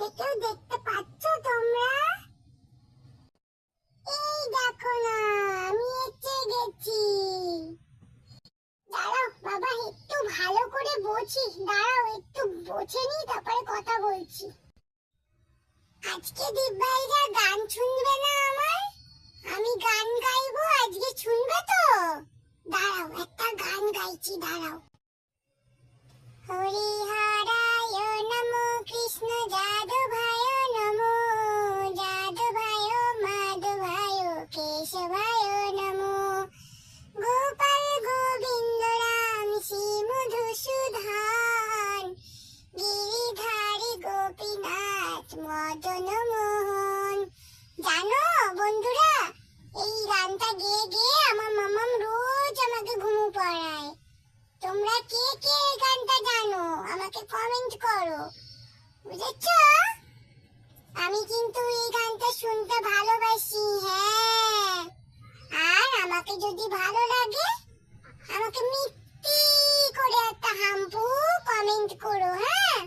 আদৌ দেখতে পাচ্ছ তোমরা? এই দেখো না, আমি এসে গেছি। দাঁড়াও, বাবা, একটু ভালো করে দাঁড়াও, একটু বোঝে নি, তারপরে কথা বলছি। আজকে দিব্যাইরা গান শুনবে না আমার? আমি গান গাইবো, আজকে শুনবে তো? দাঁড়াও, একটা গান গাইছি, দাঁড়াও। এই গানটা গেয়ে গেয়ে আমার মামাম রোজ আমাকে ঘুমু পড়ায়। তোমরা কে কে এই গানটা জানো? আমাকে কমেন্ট করো। বুঝেছ? আমি কিন্তু এই গানটা শুনতে ভালোবাসি হ্যাঁ। আর আমাকে যদি ভালো লাগে, আমাকে মিষ্টি করে একটা হাম্পু কমেন্ট করো হ্যাঁ।